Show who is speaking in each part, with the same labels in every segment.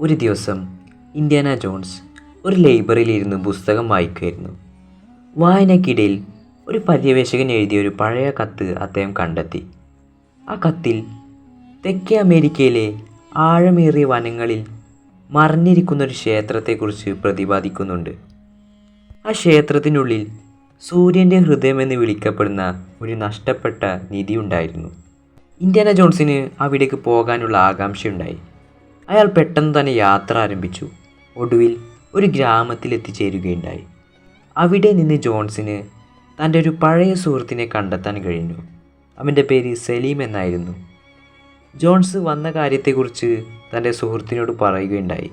Speaker 1: ഒരു ദിവസം Indiana John's ഒരു ലൈബ്രറിയിലിരുന്ന് പുസ്തകം വായിക്കുമായിരുന്നു. വായനക്കിടയിൽ ഒരു പര്യവേഷകൻ എഴുതിയ ഒരു പഴയ കത്ത് അദ്ദേഹം കണ്ടെത്തി. ആ കത്തിൽ തെക്കേ അമേരിക്കയിലെ ആഴമേറിയ വനങ്ങളിൽ മറിഞ്ഞിരിക്കുന്ന ഒരു ക്ഷേത്രത്തെക്കുറിച്ച് പ്രതിപാദിക്കുന്നുണ്ട്. ആ ക്ഷേത്രത്തിനുള്ളിൽ സൂര്യന്റെ ഹൃദയമെന്ന് വിളിക്കപ്പെടുന്ന ഒരു നഷ്ടപ്പെട്ട നിധി ഉണ്ടായിരുന്നു ഇന്ത്യാന ജോൺസിന് അവിടേക്ക് പോകാനുള്ള ആകാംക്ഷയുണ്ടായി. അയാൾ പെട്ടെന്ന് തന്നെ യാത്ര ആരംഭിച്ചു. ഒടുവിൽ ഒരു ഗ്രാമത്തിൽ എത്തിച്ചേരുകയുണ്ടായി അവിടെ നിന്ന് ജോൺസിന് തന്റെ ഒരു പഴയ സുഹൃത്തിനെ കണ്ടെത്താൻ കഴിഞ്ഞു. അവന്റെ പേര് സലീം എന്നായിരുന്നു. ജോൺസ് വന്ന കാര്യത്തെക്കുറിച്ച് തന്റെ സുഹൃത്തിനോട് പറയുകയുണ്ടായി.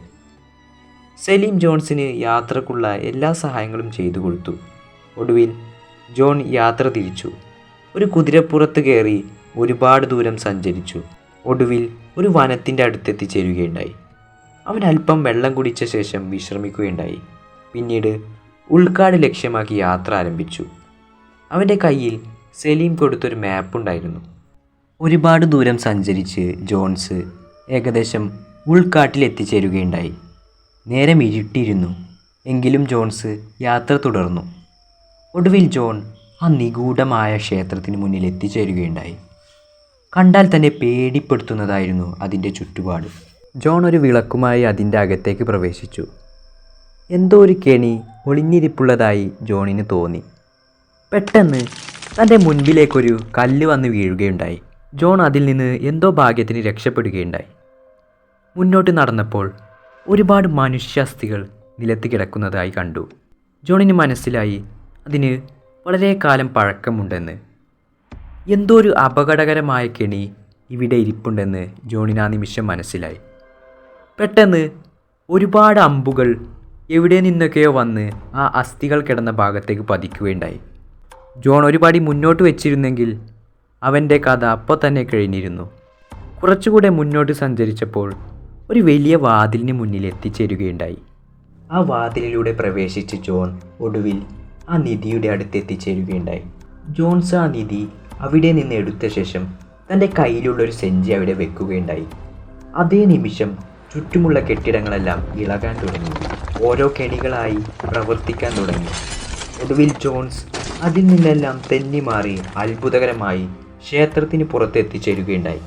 Speaker 1: സലീം ജോൺസിന് യാത്രക്കുള്ള എല്ലാ സഹായങ്ങളും ചെയ്തു കൊടുത്തു. ഒടുവിൽ ജോൺ യാത്ര തിരിച്ചു. ഒരു കുതിരപ്പുറത്ത് കയറി ഒരുപാട് ദൂരം സഞ്ചരിച്ചു. ഒടുവിൽ ഒരു വനത്തിന്റെ അടുത്തെത്തിച്ചേരുകയുണ്ടായി അവൻ അല്പം വെള്ളം കുടിച്ച ശേഷം വിശ്രമിക്കുകയുണ്ടായി. പിന്നീട് ഉൾക്കാട് ലക്ഷ്യമാക്കി യാത്ര ആരംഭിച്ചു. അവന്റെ കയ്യിൽ സലീം കൊടുത്തൊരു മാപ്പുണ്ടായിരുന്നു. ഒരുപാട് ദൂരം സഞ്ചരിച്ച് ജോൺസ് ഏകദേശം ഉൾക്കാട്ടിൽ എത്തിച്ചേരുകയുണ്ടായി നേരം ഇരുട്ടിയിരുന്നു. എങ്കിലും ജോൺസ് യാത്ര തുടർന്നു. ഒടുവിൽ ജോൺ ആ നിഗൂഢമായ ക്ഷേത്രത്തിന് മുന്നിൽ എത്തിച്ചേരുകയുണ്ടായി കണ്ടാൽ തന്നെ പേടിപ്പെടുത്തുന്നതായിരുന്നു അതിന്റെ ചുറ്റുപാട്. ജോൺ ഒരു വിളക്കുമായി അതിന്റെ അകത്തേക്ക് പ്രവേശിച്ചു. എന്തോ ഒരു കെണി ഒളിഞ്ഞിരിപ്പുള്ളതായി ജോണിന് തോന്നി. പെട്ടെന്ന് തന്റെ മുൻപിലേക്കൊരു കല്ല് വന്ന് വീഴുകയുണ്ടായി. ജോൺ അതിൽ നിന്ന് എന്തോ ഭാഗ്യത്തിന് രക്ഷപ്പെടുകയുണ്ടായി. മുന്നോട്ട് നടന്നപ്പോൾ ഒരുപാട് മനുഷ്യാസ്ഥികൾ നിലത്ത് കിടക്കുന്നതായി കണ്ടു. ജോണിന് മനസ്സിലായി അതിന് വളരെ കാലം പഴക്കമുണ്ടെന്ന്. എന്തോ ഒരു അപകടകരമായ കെണി ഇവിടെ ഇരിപ്പുണ്ടെന്ന് ജോണിന് ആ നിമിഷം മനസ്സിലായി. പെട്ടെന്ന് ഒരുപാട് അമ്പുകൾ എവിടെ നിന്നൊക്കെയോ വന്ന് ആ അസ്ഥികൾ കിടന്ന ഭാഗത്തേക്ക് പതിക്കുകയുണ്ടായി. ജോൺ ഒരുപാടി മുന്നോട്ട് വെച്ചിരുന്നെങ്കിൽ അവന്റെ കഥ അപ്പോൾ തന്നെ കഴിഞ്ഞിരുന്നു. കുറച്ചുകൂടെ മുന്നോട്ട് സഞ്ചരിച്ചപ്പോൾ ഒരു വലിയ വാതിലിന് മുന്നിൽ എത്തിച്ചേരുകയുണ്ടായി. ആ വാതിലിലൂടെ പ്രവേശിച്ച് ജോൺ ഒടുവിൽ ആ നിധിയുടെ അടുത്ത് എത്തിച്ചേരുകയുണ്ടായി. ജോൺസ് ആ നിധി അവിടെ നിന്ന് എടുത്ത ശേഷം തന്റെ കയ്യിലുള്ള ഒരു സെഞ്ചി അവിടെ വെക്കുകയുണ്ടായി. അതേ നിമിഷം ചുറ്റുമുള്ള കെട്ടിടങ്ങളെല്ലാം ഇളകാൻ തുടങ്ങി. ഓരോ കെണികളായി പ്രവർത്തിക്കാൻ തുടങ്ങി. ഒടുവിൽ ജോൺസ് അതിൽ നിന്നെല്ലാം തെന്നി മാറി അത്ഭുതകരമായി ക്ഷേത്രത്തിന് പുറത്ത് എത്തിച്ചേരുകയുണ്ടായി.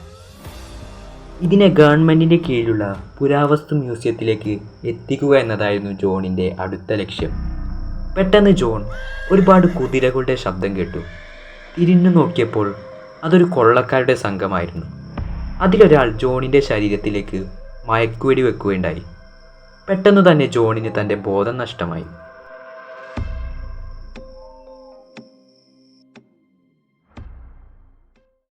Speaker 1: ഇതിനെ ഗവൺമെന്റിന്റെ കീഴിലുള്ള പുരാവസ്തു മ്യൂസിയത്തിലേക്ക് എത്തിക്കുക എന്നതായിരുന്നു ജോണിന്റെ അടുത്ത ലക്ഷ്യം. പെട്ടെന്ന് ജോൺ ഒരുപാട് കുതിരകളുടെ ശബ്ദം കേട്ടു. തിരിഞ്ഞു നോക്കിയപ്പോൾ അതൊരു കൊള്ളക്കാരുടെ സംഘമായിരുന്നു. അതിലൊരാൾ ജോണിന്റെ ശരീരത്തിലേക്ക് മയക്കുവെടി വെക്കുകയുണ്ടായി. പെട്ടെന്ന് തന്നെ ജോണിന് തന്റെ ബോധം നഷ്ടമായി.